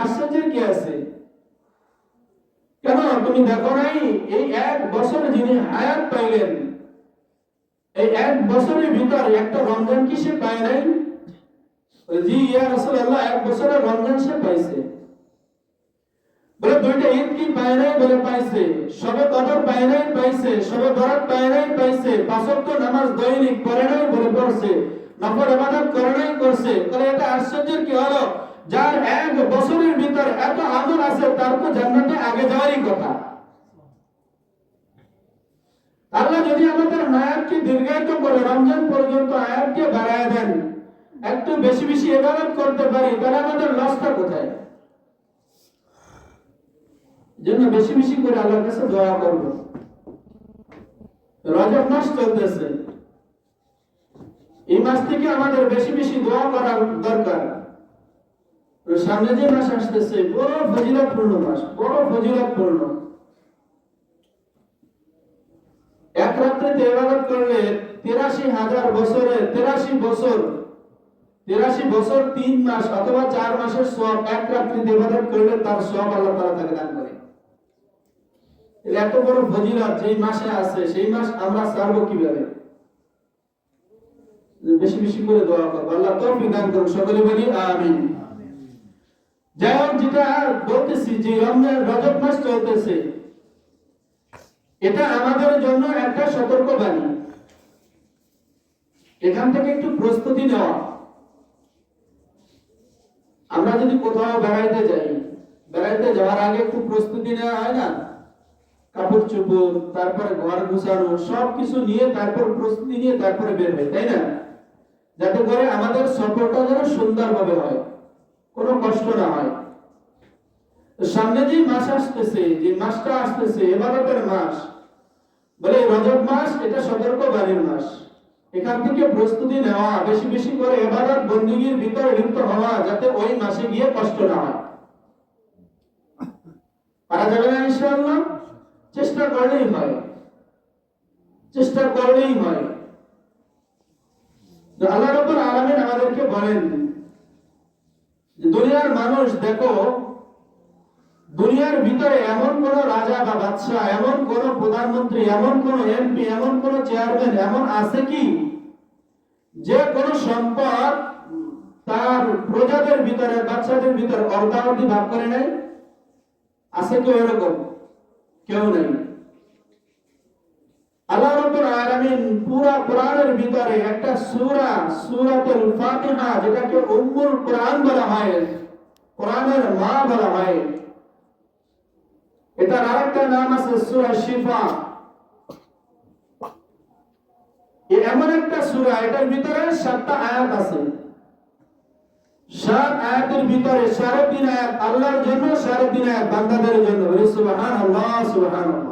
আশ্চর্যের কি আছে? কেন? তুমি দেখো নাই, এই এক বছরে যিনি হায়াত পাইলেন, এই এক বছরের ভিতর একটা রমজান কি সে পায় নাই? জি, ইয়া এক রমজান সে পাইছে। বলে, দুইটা ঈদ কি পায় নাই বলে পাইছে। সবে কদর পায় নাই পাইছে, সবে বরাত পায় নাই পাইছে, পাঁচ নামাজ দৈনিক পড়ে নাই বলে পড়ছে, নফল ইবাদত করে নাই করছে। এটা আশ্চর্যের কি হলো? যার এক বছরের ভিতর এত আমল আছে, তার তো জান্নাতে আগে যাওয়ারই কথা। আল্লাহ যদি আমাদের হায়াতকে দীর্ঘায়িত করে রমজান পর্যন্ত হায়াতকে বাড়ায় দেন, একটু বেশি বেশি ইবাদত করতে পারি, তাহলে আমাদের লসটা কোথায়? জন্য বেশি বেশি করে আল্লাহর কাছে দোয়া করব। রজব মাস চলতেছে। এই মাস থেকে আমাদের বেশি বেশি দোয়া করার দরকার। সামনে যে মাস আসতেছে, বড় ফজিলতপূর্ণ মাস, বড় ফজিলতপূর্ণ। এক রাত্রিতে ইবাদত করলে তেরাশি হাজার বছরে, তেরাশি বছর তেরাশি বছর তিন মাস অথবা চার মাসের সব এক রাত্রিতে ইবাদত করলে তার সব আল্লাহ তাআলা তাকে দান করে। এত বড় ফজিলত যেই মাসে আছে, সেই মাস আমরা ছাড়বো কীভাবে? বেশি বেশি করে দোয়া করব। আল্লাহ তৌফিক দান করুন। সকলে বলি, আমিন। যাই যেটা বলতেছি যে রমজান মাস চলতেছে, এটা আমাদের জন্য একটা সতর্ক বাণী এখান থেকে একটু প্রস্তুতি নেওয়া। আমরা যদি কোথাও বেড়াইতে যাই, বেড়াইতে যাওয়ার আগে একটু প্রস্তুতি নেওয়া হয় না? কাপড় চোপড়, তারপরে ঘর গুছানো সব কিছু নিয়ে তারপর প্রস্তুতি নিয়ে তারপরে বের হয় তাই না? যাতে করে আমাদের সফরটা যেন সুন্দরভাবে হয়। কোনো কষ্ট না হয়। সামনে যে মাস আসতেছে, যে মাসটা আসতেছে এবারতের মাস, বলে রজব মাস এটা সতর্ক বাণীর মাস। এখান থেকে প্রস্তুতি নেওয়া, বেশি বেশি করে এবাদত বন্দীগীর ভিতরে লিপ্ত হওয়া, যাতে ওই মাসে গিয়ে কষ্ট না হয়। পারা যাবে না ইনশাআল্লাহ? চেষ্টা করলেই হয়। চেষ্টা করলেই হয়। আল্লাহ রাব্বুল আলামিন আমাদেরকে বলেন দুনিয়ার মানুষ, দেখো, দুনিয়ার ভিতরে এমন কোন রাজা বা বাদশা এমন কোন প্রধানমন্ত্রী, এমন কোন এমপি এমন কোন চেয়ারম্যান এমন আছে কি? যে কোন সম্পদ তার প্রজাদের ভিতরে বাচ্চাদের ভিতরে অর্ধাবধি ভাগ করে নেয়? আছে কেউ এরকম কেউ নেই। পুরা কোরআনের ভিতরে একটা সূরা, সূরাতুল ফাতিহা, যেটাকে উম্মুল কোরআন বলা হয়, কোরআনের মা বলা হয়। এটার আরেকটা নাম আছে সূরা শিফা। এমন একটা সূরা, এটার ভিতরে সাতটা আয়াত আছে। সাত আয়াতের ভিতরে সাড়ে তিন আয়াত আল্লাহর জন্য, সাড়ে তিন আয়াত বান্দাদের জন্য। বলি, সুবহানাল্লাহ সুবহানাল্লাহ।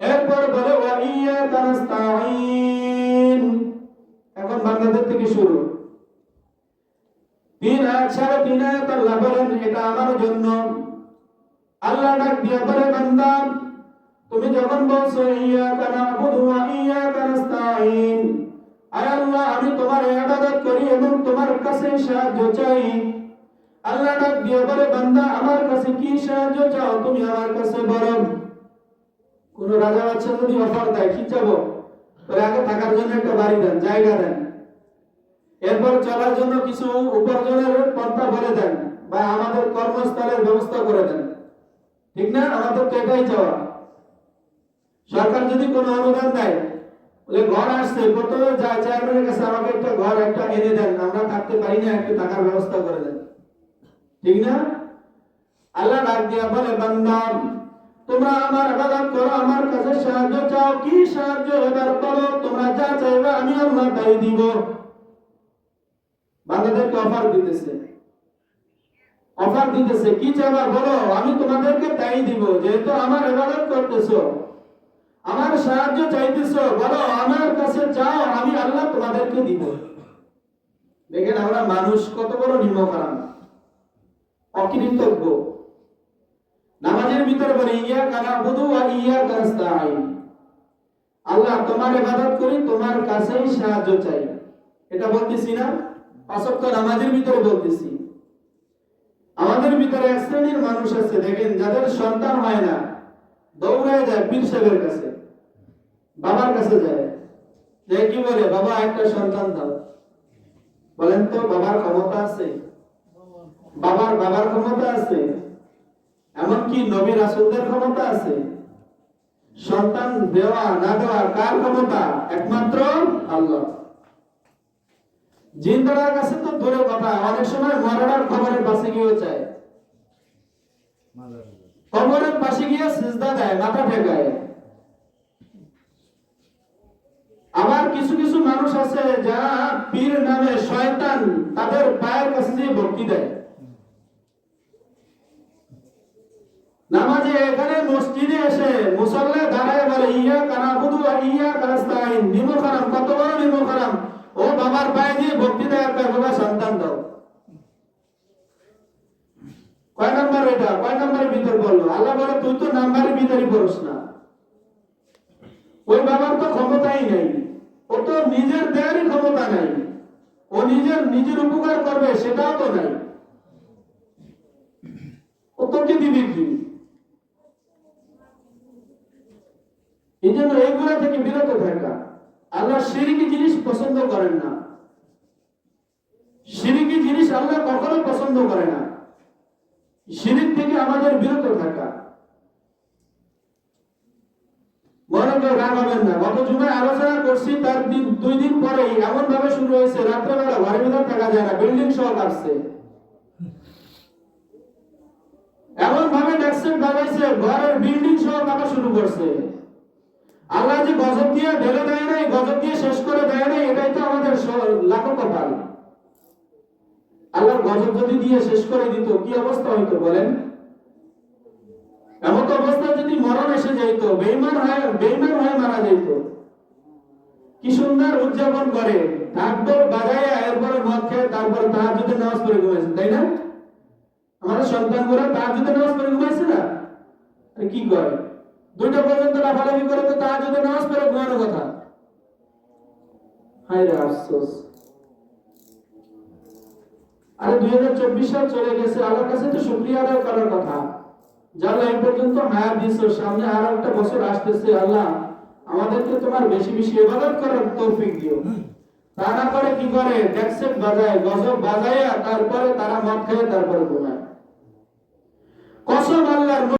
এরপর বলে, ওয়া ইয়াকা এখন বাংলাদেশ থেকে শুরু। তিন আয়াত তিন আয়াত আল্লাহ বলেন, এটা আমার জন্য। আল্লাহ ডাক দিয়ে বলে, বান্দা, তুমি যখন বলছো, ইয়াকা নাবুদু ওয়া ইয়াকা নাস্তাঈন আয় আল্লাহ, আমি তোমার ইবাদত করি এবং তোমার কাছে সাহায্য চাই। আল্লাহ ডাক দিয়ে বলে, বান্দা, আমার কাছে কি সাহায্য চাও? তুমি আমার কাছে বলো কোন রাজা বাচ্চা যদি অফার দেয় কি চাবো ওরা আগে থাকার জন্য একটা বাড়ি দেন, জায়গা দেন। এরপর চলার জন্য কিছু উপার্জনের পন্থা বলে দেন বা আমাদের কর্মস্থলের ব্যবস্থা করে দেন। ঠিক না? আমাদের তো এটাই চাওয়া। সরকার যদি কোনো অনুদান দেয়, বলে ঘর আসছে, প্রথমে যা চেয়ারম্যানের কাছে আমাকে একটা ঘর, একটা এনে দেন, আমরা থাকতে পারি না, একটু থাকার ব্যবস্থা করে দেন। ঠিক না? আল্লাহ ডাক দিয়া বলে, বান্দা তোমরা আমার ইবাদত করো, আমার কাছে সাহায্য চাও। কি সাহায্য এবার করো তোমরা যা চাইবে আমি আল্লাহ তাই দিব। বান্দাদেরকে অফার দিতেছে। অফার দিতেছে, কি চাইবা বলো, আমি তোমাদেরকে তাই দিব, যেহেতু আমার ইবাদত করতেছো। আমার সাহায্য চাইতেছো, বলো, আমার কাছে চাও আমি আল্লাহ তোমাদেরকে দিব। দেখেন আমরা মানুষ, কত বড় নিম্নখারাম অকৃতজ্ঞ। নামাজের ভিতরে বলে ইয়া কানা বুধু আর ইয়া কাস্তাইন আল্লাহ তোমার ইবাদত করি তোমার কাছেই সাহায্য চাই। এটা বলতেছি না পাঁচক্ত নামাজের ভিতরে বলতেছি। আমাদের ভিতরে এক শ্রেণির মানুষ আছে দেখেন যাদের সন্তান হয় না দৌড়ায় যায় পীর সাহেবের কাছে বাবার কাছে যায়। যে কি বলে বাবা একটা সন্তান দাও। বলেন তো বাবার ক্ষমতা আছে? বাবার বাবার ক্ষমতা আছে। এমনকি নবী রাসূলদের ক্ষমতা আছে। সন্তান দেওয়া, না দেওয়া, কার ক্ষমতা? একমাত্র আল্লাহ। জিন্দার কাছে তো দূরে কথা, অনেক সময় মরার খবরের পাশে গিয়ে চায় কবরের পাশে গিয়ে সিজদা দেয়, মাথা ঠেকায়। আবার কিছু কিছু মানুষ আছে যারা পীর নামে শয়তান তাদের পায়ের কাছে যে ভক্তি দেয়। নামাজে এখানে মসজিদে এসে মুসল্লা দাঁড়ায় বলে ইয়া কানাবুদু আর ইয়া কানাস্তাইন নিমো খারাম কত বড় নিমো খারাম ও বাবার পায়ে দিয়ে ভক্তি দেয় আর কয়, বাবা সন্তান দাও। কয় নাম্বার এটা? কয় নাম্বারের ভিতর বলল আল্লাহ বলে তুই তো নাম্বারের ভিতরই পড়স না। ওই বাবার তো ক্ষমতাই নাই। ও তো নিজের দেয়ারই ক্ষমতা নাই। ও নিজের নিজের উপকার করবে সেটাও তো নাই ও তোকে দিবে কি এই জন্য এইগুলা থেকে বিরত থাকা। আল্লাহ সিরিকি জিনিস পছন্দ করেন না। সিরিকি জিনিস আল্লাহ কখনো পছন্দ করে না। শিরিক থেকে আমাদের বিরত থাকা। আলোচনা করছি, তার দুই দিন এমন ভাবে শুরু হয়েছে, রাত্রেবেলা ঘরের ভিতর যায় না বিল্ডিং সহ কাটছে। এমন ভাবে ঘরের বিল্ডিং সহ কাটা শুরু করছে। আল্লাহ যে গজব দিয়ে ঢেলে দেয় নাই, গজব দিয়ে শেষ করে দেয় নাই, এটাই তো আমাদের লাখো কপাল। আল্লাহর গজব যদি দিয়ে শেষ করে দিত, কি অবস্থা হইতো বলেন? এমন তো অবস্থা যদি মরণ এসে যাইতো বেইমান হয়ে বেইমান হয়ে মারা যাইত। কি সুন্দর উদযাপন করে। ঢাকঢোল বাজাইয়া এরপরে মদ খেয়ে তারপরে তাহার যদি নামাজ পড়ে ঘুমাইছে, তাই না? আমাদের সন্তানগুলো তাহার যদি নামাজ পড়ে ঘুমাইছে না? কি করে? দুইটা পর্যন্ত লাফালাফি করে, তো তাহার যদি নামাজ পড়ে ঘুমানোর কথা। হায় আফসোস। আরে দুই হাজার চব্বিশ সাল চলে গেছে, আল্লাহর কাছে তো শুক্রিয়া আদায় করার কথা। পর্যন্ত সামনে আর একটা বছর আসতেছে, আল্লাহ, আমাদেরকে তোমার বেশি বেশি ইবাদত করার তৌফিক দিও। তা না করে কি করে? বাজায়, গজব বাজায়, তারপরে তারা মদ খেয়ে, তারপরে ঘুমায় কসম আল্লাহর